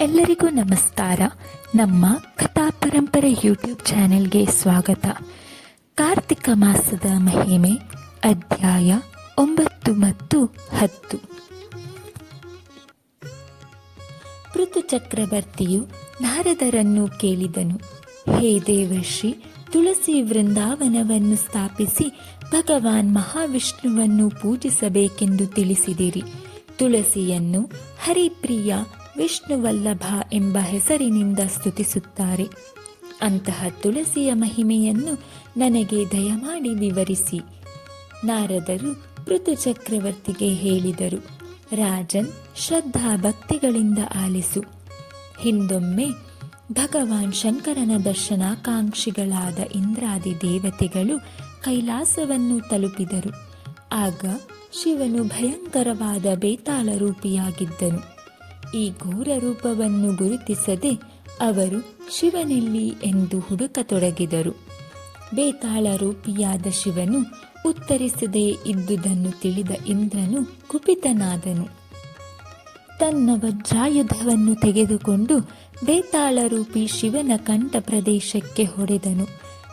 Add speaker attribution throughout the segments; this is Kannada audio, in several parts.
Speaker 1: ಎಲ್ಲರಿಗೂ ನಮಸ್ಕಾರ. ನಮ್ಮ ಕಥಾ ಪರಂಪರೆ ಯೂಟ್ಯೂಬ್ ಚಾನೆಲ್ಗೆ ಸ್ವಾಗತ. ಕಾರ್ತಿಕ ಮಾಸದ ಮಹಿಮೆ, ಅಧ್ಯಾಯ ಒಂಬತ್ತು ಮತ್ತು ಹತ್ತು. ಪೃಥು ಚಕ್ರವರ್ತಿಯು ನಾರದರನ್ನು ಕೇಳಿದನು. ಹೇ ದೇವರ್ಷಿ, ತುಳಸಿ ವೃಂದಾವನವನ್ನು ಸ್ಥಾಪಿಸಿ ಭಗವಾನ್ ಮಹಾವಿಷ್ಣುವನ್ನು ಪೂಜಿಸಬೇಕೆಂದು ತಿಳಿಸಿದಿರಿ. ತುಳಸಿಯನ್ನು ಹರಿಪ್ರಿಯ ವಿಷ್ಣುವಲ್ಲಭ ಎಂಬ ಹೆಸರಿನಿಂದ ಸ್ತುತಿಸುತ್ತಾರೆ. ಅಂತಹ ತುಳಸಿಯ ಮಹಿಮೆಯನ್ನು ನನಗೆ ದಯಮಾಡಿ ವಿವರಿಸಿ. ನಾರದರು ಋತುಚಕ್ರವರ್ತಿಗೆ ಚಕ್ರವರ್ತಿಗೆ ಹೇಳಿದರು, ರಾಜನ್ ಶ್ರದ್ಧಾ ಭಕ್ತಿಗಳಿಂದ ಆಲಿಸು. ಹಿಂದೊಮ್ಮೆ ಭಗವಾನ್ ಶಂಕರನ ದರ್ಶನಾಕಾಂಕ್ಷಿಗಳಾದ ಇಂದ್ರಾದಿ ದೇವತೆಗಳು ಕೈಲಾಸವನ್ನು ತಲುಪಿದರು. ಆಗ ಶಿವನು ಭಯಂಕರವಾದ ಬೇತಾಳ ರೂಪಿಯಾಗಿದ್ದನು ಈ ಘೋರ ರೂಪವನ್ನು ಗುರುತಿಸದೆ ಅವರು ಶಿವನೆಲ್ಲಿ ಎಂದು ಹುಡುಕತೊಡಗಿದರು ಬೇತಾಳ ರೂಪಿಯಾದ ಶಿವನು ಉತ್ತರಿಸದೆ ಇದ್ದುದನ್ನು ತಿಳಿದ ಇಂದ್ರನು ಕುಪಿತನಾದನು. ತನ್ನ ವಜ್ರಾಯುಧವನ್ನು ತೆಗೆದುಕೊಂಡು ಬೇತಾಳ ರೂಪಿ ಶಿವನ ಕಂಠ ಪ್ರದೇಶಕ್ಕೆ ಹೊಡೆದನು.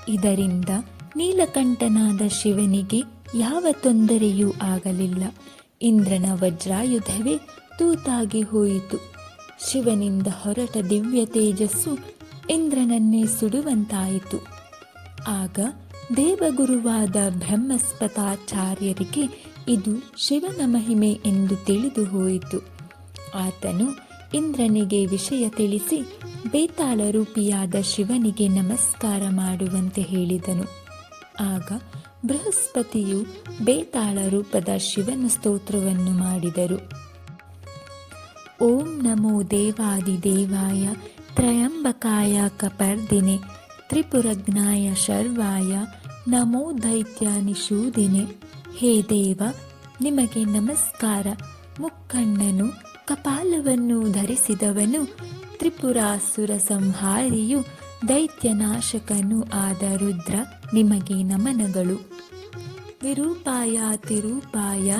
Speaker 1: ಇದರಿಂದ ನೀಲಕಂಠನಾದ ಶಿವನಿಗೆ ಯಾವ ತೊಂದರೆಯೂ ಆಗಲಿಲ್ಲ. ಇಂದ್ರನ ವಜ್ರಾಯುಧವೇ ತೂತಾಗಿ ಹೋಯಿತು. ಶಿವನಿಂದ ಹೊರಟ ದಿವ್ಯ ತೇಜಸ್ಸು ಇಂದ್ರನನ್ನೇ ಸುಡುವಂತಾಯಿತು. ಆಗ ದೇವಗುರುವಾದ ಬ್ರಹ್ಮಸ್ಪತಾಚಾರ್ಯರಿಗೆ ಇದು ಶಿವನ ಮಹಿಮೆ ಎಂದು ತಿಳಿದು ಹೋಯಿತು. ಆತನು ಇಂದ್ರನಿಗೆ ವಿಷಯ ತಿಳಿಸಿ ಬೇತಾಳ ರೂಪಿಯಾದ ಶಿವನಿಗೆ ನಮಸ್ಕಾರ ಮಾಡುವಂತೆ ಹೇಳಿದನು. ಆಗ ಬೃಹಸ್ಪತಿಯು ಬೇತಾಳ ರೂಪದ ಶಿವನ ಸ್ತೋತ್ರವನ್ನು ಮಾಡಿದರು. ಓಂ ನಮೋ ದೇವಾದಿದೇವಾಯ ತ್ರಯಂಬಕಾಯ ಕಪರ್ದಿನೆ, ತ್ರಿಪುರಜ್ಞಾಯ ಶರ್ವಾಯ ನಮೋ ದೈತ್ಯ ನಿಷೂದಿನೆ. ಹೇ ದೇವ, ನಿಮಗೆ ನಮಸ್ಕಾರ. ಮುಕ್ಕಣ್ಣನು, ಕಪಾಲವನ್ನು ಧರಿಸಿದವನು, ತ್ರಿಪುರಾಸುರ ಸಂಹಾರಿಯು, ದೈತ್ಯನಾಶಕನು ಆದ ರುದ್ರ ನಿಮಗೆ ನಮನಗಳು. ವಿರೂಪಾಯ ತಿರೂಪಾಯ,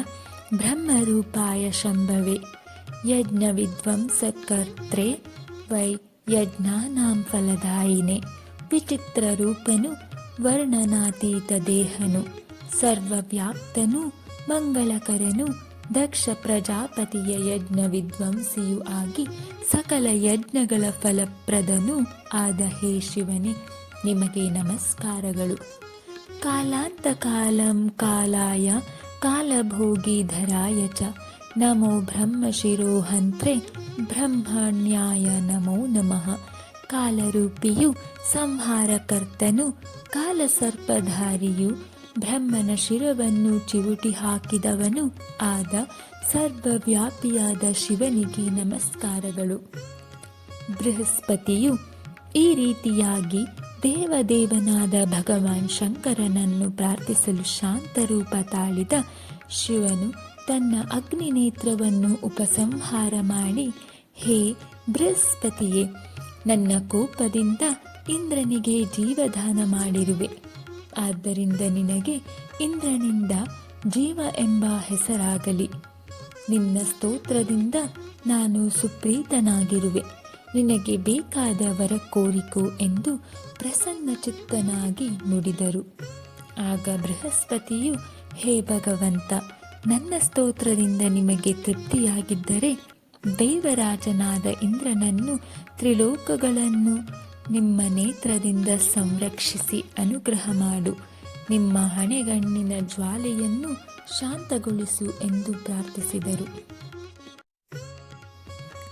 Speaker 1: ಬ್ರಹ್ಮರೂಪಾಯ ಶಂಭವೆ. ಯಜ್ಞ ವಿಧ್ವಂಸಕರ್ತ್ರೆ ವೈ ಯಜ್ಞಾನಾಂ ಫಲದಾಯಿನೆ ವಿಚಿತ್ರ ರೂಪನು ವರ್ಣನಾತೀತ ದೇಹನು. ಸರ್ವವ್ಯಾಪ್ತನು ಮಂಗಳಕರನು. ದಕ್ಷ ಪ್ರಜಾಪತಿಯ ಯಜ್ಞ ವಿದ್ವಂಸಿಯೂ ಆಗಿ ಸಕಲ ಯಜ್ಞಗಳ ಫಲಪ್ರದನು ಆದ ಹೇ ಶಿವನೇ, ನಿಮಗೆ ನಮಸ್ಕಾರಗಳು. ಕಾಲಾಂತಕಾಲಂ ಕಾಲಾಯ ಕಾಲಭೋಗೀಧರಾಯ ಚ ನಮೋ ಬ್ರಹ್ಮಶಿರೋಹಂತ್ರೆ ಬ್ರಹ್ಮಣ್ಯಾಯ ನಮೋ ನಮಃ ಕಾಲರೂಪಿಯು ಸಂಹಾರಕರ್ತನು ಕಾಲಸರ್ಪಧಾರಿಯು ಬ್ರಹ್ಮನ ಶಿರವನ್ನು ಚಿವುಟಿ ಹಾಕಿದವನು ಆದ ಸರ್ವವ್ಯಾಪಿಯಾದ ಶಿವನಿಗೆ ನಮಸ್ಕಾರಗಳು. ಬೃಹಸ್ಪತಿಯು ಈ ರೀತಿಯಾಗಿ ದೇವದೇವನಾದ ಭಗವಾನ್ ಶಂಕರನನ್ನು ಪ್ರಾರ್ಥಿಸಲು ಶಾಂತರೂಪ ತಾಳಿದ ಶಿವನು ತನ್ನ ಅಗ್ನಿ ನೇತ್ರವನ್ನು ಉಪಸಂಹಾರ ಮಾಡಿ, ಹೇ ಬೃಹಸ್ಪತಿಯೇ, ನನ್ನ ಕೋಪದಿಂದ ಇಂದ್ರನಿಗೆ ಜೀವದಾನ ಮಾಡಿರುವೆ. ಆದ್ದರಿಂದ ನಿನಗೆ ಇಂದ್ರನಿಂದ ಜೀವ ಎಂಬ ಹೆಸರಾಗಲಿ. ನಿನ್ನ ಸ್ತೋತ್ರದಿಂದ ನಾನು ಸುಪ್ರೀತನಾಗಿರುವೆ. ನಿನಗೆ ಬೇಕಾದ ವರ ಕೋರಿಕೋ ಎಂದು ಪ್ರಸನ್ನ ಚಿತ್ತನಾಗಿ ನುಡಿದರು. ಆಗ ಬೃಹಸ್ಪತಿಯು, ಹೇ ಭಗವಂತ ನನ್ನ ಸ್ತೋತ್ರದಿಂದ ನಿಮಗೆ ತೃಪ್ತಿಯಾಗಿದ್ದರೆ ದೇವರಾಜನಾದ ಇಂದ್ರನನ್ನು ತ್ರಿಲೋಕಗಳನ್ನು ನಿಮ್ಮ ನೇತ್ರದಿಂದ ಸಂರಕ್ಷಿಸಿ ಅನುಗ್ರಹ ಮಾಡು. ನಿಮ್ಮ ಹಣೆಗಣ್ಣಿನ ಜ್ವಾಲೆಯನ್ನು ಶಾಂತಗೊಳಿಸು ಎಂದು ಪ್ರಾರ್ಥಿಸಿದರು.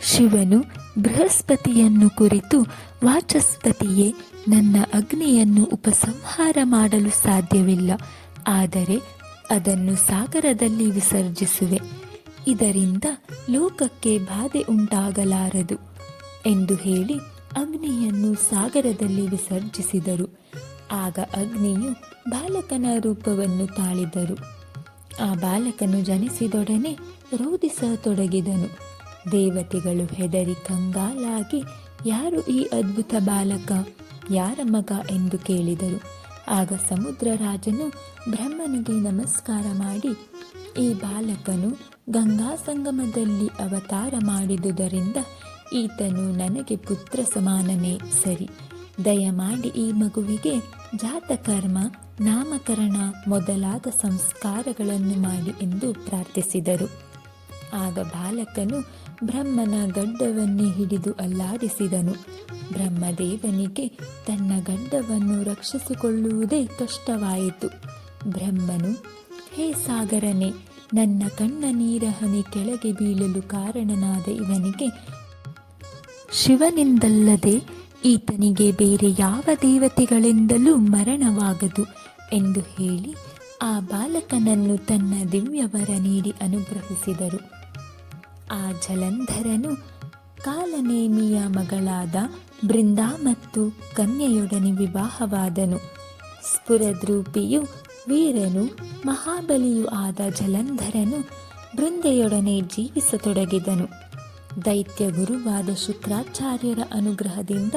Speaker 1: ಶಿವನು ಬೃಹಸ್ಪತಿಯನ್ನು ಕುರಿತು ವಾಚಸ್ಪತಿಯೇ, ನನ್ನ ಅಗ್ನಿಯನ್ನು ಉಪಸಂಹಾರ ಮಾಡಲು ಸಾಧ್ಯವಿಲ್ಲ. ಆದರೆ ಅದನ್ನು ಸಾಗರದಲ್ಲಿ ವಿಸರ್ಜಿಸುವೆ. ಇದರಿಂದ ಲೋಕಕ್ಕೆ ಬಾಧೆ ಉಂಟಾಗಲಾರದು ಎಂದು ಹೇಳಿ ಅಗ್ನಿಯನ್ನು ಸಾಗರದಲ್ಲಿ ವಿಸರ್ಜಿಸಿದರು. ಆಗ ಅಗ್ನಿಯು ಬಾಲಕನ ರೂಪವನ್ನು ತಾಳಿದರು. ಆ ಬಾಲಕನು ಜನಿಸಿದೊಡನೆ ರೋಧಿಸತೊಡಗಿದನು. ದೇವತೆಗಳು ಹೆದರಿ ಕಂಗಾಲಾಗಿ, ಯಾರು ಈ ಅದ್ಭುತ ಬಾಲಕ? ಯಾರ ಮಗ? ಎಂದು ಕೇಳಿದರು. ಆಗ ಸಮುದ್ರ ರಾಜನು ಬ್ರಹ್ಮನಿಗೆ ನಮಸ್ಕಾರ ಮಾಡಿ, ಈ ಬಾಲಕನು ಗಂಗಾ ಸಂಗಮದಲ್ಲಿ ಅವತಾರ ಮಾಡಿದುದರಿಂದ ಈತನು ನನಗೆ ಪುತ್ರ ಸಮಾನನೇ. ಸರಿ, ದಯಮಾಡಿ ಈ ಮಗುವಿಗೆ ಜಾತಕರ್ಮ, ನಾಮಕರಣ ಮೊದಲಾದ ಸಂಸ್ಕಾರಗಳನ್ನು ಮಾಡಿ ಎಂದು ಪ್ರಾರ್ಥಿಸಿದರು. ಆಗ ಬಾಲಕನು ಬ್ರಹ್ಮನ ಗಡ್ಡವನ್ನೇ ಹಿಡಿದು ಅಲ್ಲಾಡಿಸಿದನು. ಬ್ರಹ್ಮದೇವನಿಗೆ ತನ್ನ ಗಡ್ಡವನ್ನು ರಕ್ಷಿಸಿಕೊಳ್ಳುವುದೇ ಕಷ್ಟವಾಯಿತು. ಬ್ರಹ್ಮನು, ಹೇ ಸಾಗರನೇ, ನನ್ನ ಕಣ್ಣ ನೀರ ಹನಿ ಕೆಳಗೆ ಬೀಳಲು ಕಾರಣನಾದ ಇವನಿಗೆ ಶಿವನಿಂದಲ್ಲದೆ ಈತನಿಗೆ ಬೇರೆ ಯಾವ ದೇವತೆಗಳಿಂದಲೂ ಮರಣವಾಗದು ಎಂದು ಹೇಳಿ ಆ ಬಾಲಕನನ್ನು ತನ್ನ ದಿವ್ಯವರ ನೀಡಿ ಅನುಗ್ರಹಿಸಿದರು. ಆ ಜಲಂಧರನು ಕಾಲನೇಮಿಯ ಮಗಳಾದ ಬೃಂದಾ ಮತ್ತು ಕನ್ಯೆಯೊಡನೆ ವಿವಾಹವಾದನು. ಸ್ಫುರದ್ರೂಪಿಯು ವೀರನು, ಮಹಾಬಲಿಯೂ ಆದ ಜಲಂಧರನು ಬೃಂದೆಯೊಡನೆ ಜೀವಿಸತೊಡಗಿದನು. ದೈತ್ಯ ಗುರುವಾದ ಶುಕ್ರಾಚಾರ್ಯರ ಅನುಗ್ರಹದಿಂದ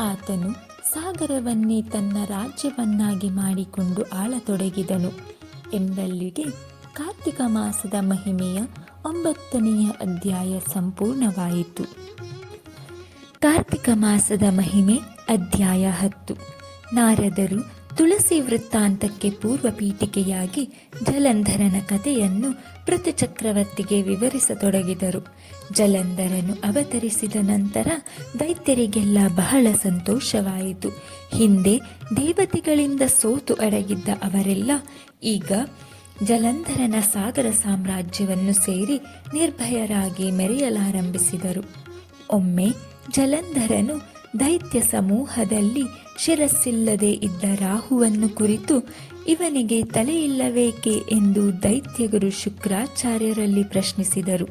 Speaker 1: ಆತನು ಸಾಗರವನ್ನೇ ತನ್ನ ರಾಜ್ಯವನ್ನಾಗಿ ಮಾಡಿಕೊಂಡು ಆಳತೊಡಗಿದನು. ಎಂಬಲ್ಲಿಗೆ ಕಾರ್ತಿಕ ಮಾಸದ ಮಹಿಮೆಯ ಒಂಬತ್ತನೆಯ ಅಧ್ಯಾಯ ಸಂಪೂರ್ಣವಾಯಿತು. ಕಾರ್ತಿಕ ಮಾಸದ ಮಹಿಮೆ, ಅಧ್ಯಾಯ ಹತ್ತು. ನಾರದರು ತುಳಸಿ ವೃತ್ತಾಂತಕ್ಕೆ ಪೂರ್ವ ಪೀಠಿಕೆಯಾಗಿ ಜಲಂಧರನ ಕಥೆಯನ್ನು ಪೃಥು ಚಕ್ರವರ್ತಿಗೆ ವಿವರಿಸತೊಡಗಿದರು. ಜಲಂಧರನು ಅವತರಿಸಿದ ನಂತರ ದೈತ್ಯರಿಗೆಲ್ಲ ಬಹಳ ಸಂತೋಷವಾಯಿತು. ಹಿಂದೆ ದೇವತೆಗಳಿಂದ ಸೋತು ಅಡಗಿದ್ದ ಅವರೆಲ್ಲ ಈಗ ಜಲಂಧರನ ಸಾಗರ ಸಾಮ್ರಾಜ್ಯವನ್ನು ಸೇರಿ ನಿರ್ಭಯರಾಗಿ ಮೆರೆಯಲಾರಂಭಿಸಿದರು. ಒಮ್ಮೆ ಜಲಂಧರನು ದೈತ್ಯ ಸಮೂಹದಲ್ಲಿ ಶಿರಸ್ಸಿಲ್ಲದೆ ಇದ್ದ ರಾಹುವನ್ನು ಕುರಿತು ಇವನಿಗೆ ತಲೆಯಿಲ್ಲವೇಕೆ ಎಂದು ದೈತ್ಯಗುರು ಶುಕ್ರಾಚಾರ್ಯರಲ್ಲಿ ಪ್ರಶ್ನಿಸಿದರು.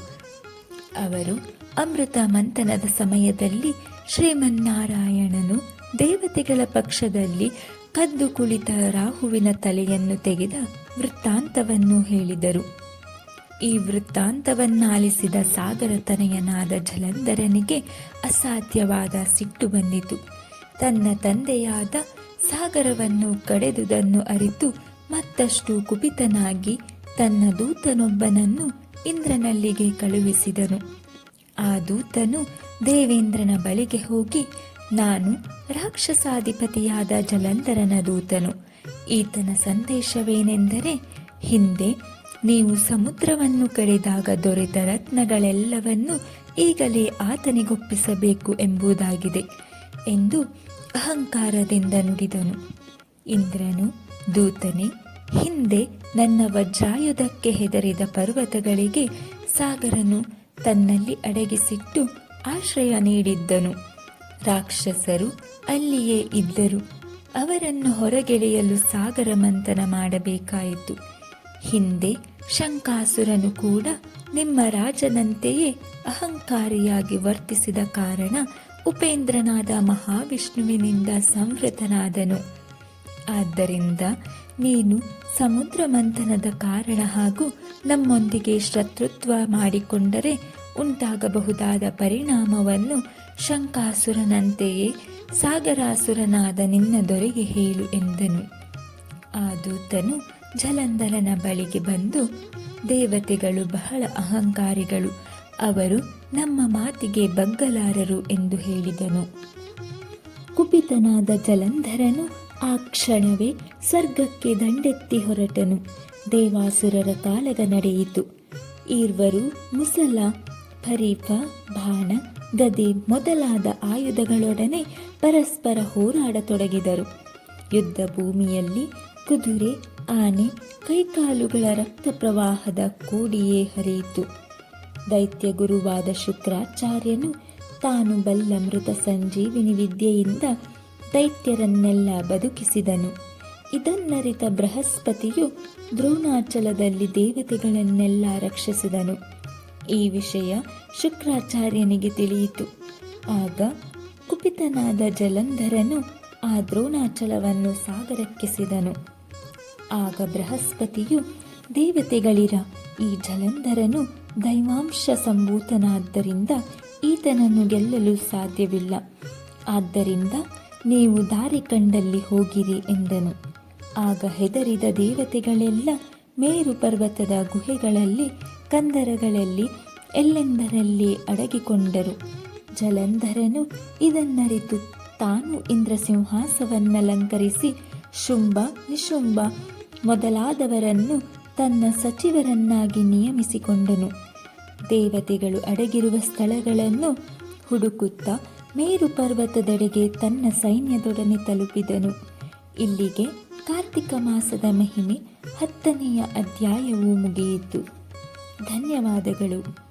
Speaker 1: ಅವರು ಅಮೃತ ಮಂಥನದ ಸಮಯದಲ್ಲಿ ಶ್ರೀಮನ್ನಾರಾಯಣನು ದೇವತೆಗಳ ಪಕ್ಷದಲ್ಲಿ ಕದ್ದು ಕುಳಿತ ರಾಹುವಿನ ತಲೆಯನ್ನು ತೆಗೆದ ವೃತ್ತಾಂತವನ್ನು ಹೇಳಿದರು. ಈ ವೃತ್ತಾಂತವನ್ನಾಲಿಸಿದ ಸಾಗರ ತನಯನಾದ ಜಲಂಧರನಿಗೆ ಅಸಾಧ್ಯವಾದ ಸಿಟ್ಟು ಬಂದಿತು. ತನ್ನ ತಂದೆಯಾದ ಸಾಗರವನ್ನು ಕಡೆದುದನ್ನು ಅರಿತು ಮತ್ತಷ್ಟು ಕುಪಿತನಾಗಿ ತನ್ನ ದೂತನೊಬ್ಬನನ್ನು ಇಂದ್ರನಲ್ಲಿಗೆ ಕಳುಹಿಸಿದನು. ಆ ದೂತನು ದೇವೇಂದ್ರನ ಬಳಿಗೆ ಹೋಗಿ, ನಾನು ರಾಕ್ಷಸಾಧಿಪತಿಯಾದ ಜಲಂಧರನ ದೂತನು. ಈತನ ಸಂದೇಶವೇನೆಂದರೆ, ಹಿಂದೆ ನೀವು ಸಮುದ್ರವನ್ನು ಕಡಿದಾಗ ದೊರೆತ ರತ್ನಗಳೆಲ್ಲವನ್ನು ಈಗಲೇ ಆತನಿಗೊಪ್ಪಿಸಬೇಕು ಎಂಬುದಾಗಿದೆ ಎಂದು ಅಹಂಕಾರದಿಂದ ನುಡಿದನು. ಇಂದ್ರನು, ದೂತನೆ, ಹಿಂದೆ ನನ್ನ ವಜ್ರಾಯುಧಕ್ಕೆ ಹೆದರಿದ ಪರ್ವತಗಳಿಗೆ ಸಾಗರನು ತನ್ನಲ್ಲಿ ಅಡಗಿಸಿಟ್ಟು ಆಶ್ರಯ ನೀಡಿದ್ದನು. ರಾಕ್ಷಸರು ಅಲ್ಲಿಯೇ ಇದ್ದರು. ಅವರನ್ನು ಹೊರಗೆಳೆಯಲು ಸಾಗರ ಮಂಥನ ಮಾಡಬೇಕಾಯಿತು. ಹಿಂದೆ ಶಂಕಾಸುರನು ಕೂಡ ನಿಮ್ಮ ರಾಜನಂತೆಯೇ ಅಹಂಕಾರಿಯಾಗಿ ವರ್ತಿಸಿದ ಕಾರಣ ಉಪೇಂದ್ರನಾದ ಮಹಾವಿಷ್ಣುವಿನಿಂದ ಸಂವೃತನಾದನು. ಆದ್ದರಿಂದ ನೀನು ಸಮುದ್ರ ಮಂಥನದ ಕಾರಣ ಹಾಗೂ ನಮ್ಮೊಂದಿಗೆ ಶತ್ರುತ್ವ ಮಾಡಿಕೊಂಡರೆ ಉಂಟಾಗಬಹುದಾದ ಪರಿಣಾಮವನ್ನು ಶಂಕಾಸುರನಂತೆಯೇ ಸಾಗರಾಸುರನಾದ ನಿನ್ನ ದೊರೆಗೆ ಹೇಳು ಎಂದನು. ಆ ದೂತನು ಜಲಂಧರನ ಬಳಿಗೆ ಬಂದು, ದೇವತೆಗಳು ಬಹಳ ಅಹಂಕಾರಿಗಳು, ಅವರು ನಮ್ಮ ಮಾತಿಗೆ ಬಗ್ಗಲಾರರು ಎಂದು ಹೇಳಿದನು. ಕುಪಿತನಾದ ಜಲಂಧರನು ಆ ಕ್ಷಣವೇ ಸ್ವರ್ಗಕ್ಕೆ ದಂಡೆತ್ತಿ ಹೊರಟನು. ದೇವಾಸುರರ ಕಾಲದ ನಡೆಯಿತು. ಈರ್ವರು ಮುಸಲ, ಫರೀಫ, ಬಾಣ ಗದೆ ಮೊದಲಾದ ಆಯುಧಗಳೊಡನೆ ಪರಸ್ಪರ ಹೋರಾಡತೊಡಗಿದರು. ಯುದ್ಧ ಭೂಮಿಯಲ್ಲಿ ಕುದುರೆ, ಆನೆ, ಕೈಕಾಲುಗಳ ರಕ್ತ ಪ್ರವಾಹದ ಕೋಡಿಯೇ ಹರಿಯಿತು. ದೈತ್ಯ ಗುರುವಾದ ಶುಕ್ರಾಚಾರ್ಯನು ತಾನು ಬಲ್ಲ ಮೃತ ಸಂಜೀವಿನಿ ವಿದ್ಯೆಯಿಂದ ದೈತ್ಯರನ್ನೆಲ್ಲ ಬದುಕಿಸಿದನು. ಇದನ್ನರಿತ ಬೃಹಸ್ಪತಿಯು ದ್ರೋಣಾಚಲದಲ್ಲಿ ದೇವತೆಗಳನ್ನೆಲ್ಲ ರಕ್ಷಿಸಿದನು. ಈ ವಿಷಯ ಶುಕ್ರಾಚಾರ್ಯನಿಗೆ ತಿಳಿಯಿತು. ಆಗ ಕುಪಿತನಾದ ಜಲಂಧರನು ಆ ದ್ರೋಣಾಚಲವನ್ನು ಸಾಗರಕ್ಕೆಸಿದನು ಆಗ ಬೃಹಸ್ಪತಿಯು, ದೇವತೆಗಳಿರ, ಈ ಜಲಂಧರನು ದೈವಾಂಶ ಸಂಭೂತನಾದ್ದರಿಂದ ಈತನನ್ನು ಗೆಲ್ಲಲು ಸಾಧ್ಯವಿಲ್ಲ. ಆದ್ದರಿಂದ ನೀವು ದಾರಿ ಕಂಡಲ್ಲಿ ಹೋಗಿರಿ ಎಂದನು. ಆಗ ಹೆದರಿದ ದೇವತೆಗಳೆಲ್ಲ ಮೇರು ಪರ್ವತದ ಗುಹೆಗಳಲ್ಲಿ ಕಂದರಗಳಲ್ಲಿ ಎಲ್ಲೆಂದರಲ್ಲಿ ಅಡಗಿಕೊಂಡರು? ಜಲಂಧರನು ಇದನ್ನರಿತು. ತಾನು ಇಂದ್ರಸಿಂಹಾಸವನ್ನಲಂಕರಿಸಿ ಶುಂಭ, ನಿಶುಂಭ ಮೊದಲಾದವರನ್ನು ತನ್ನ ಸಚಿವರನ್ನಾಗಿ ನಿಯಮಿಸಿಕೊಂಡನು. ದೇವತೆಗಳು ಅಡಗಿರುವ ಸ್ಥಳಗಳನ್ನು ಹುಡುಕುತ್ತಾ ಮೇರು ಪರ್ವತದೆಡೆಗೆ ತನ್ನ ಸೈನ್ಯದೊಡನೆ ತಲುಪಿದನು. ಇಲ್ಲಿಗೆ ಕಾರ್ತಿಕ ಮಾಸದ ಮಹಿಮೆ ಹತ್ತನೆಯ ಅಧ್ಯಾಯವು ಮುಗಿಯಿತು. ಧನ್ಯವಾದಗಳು.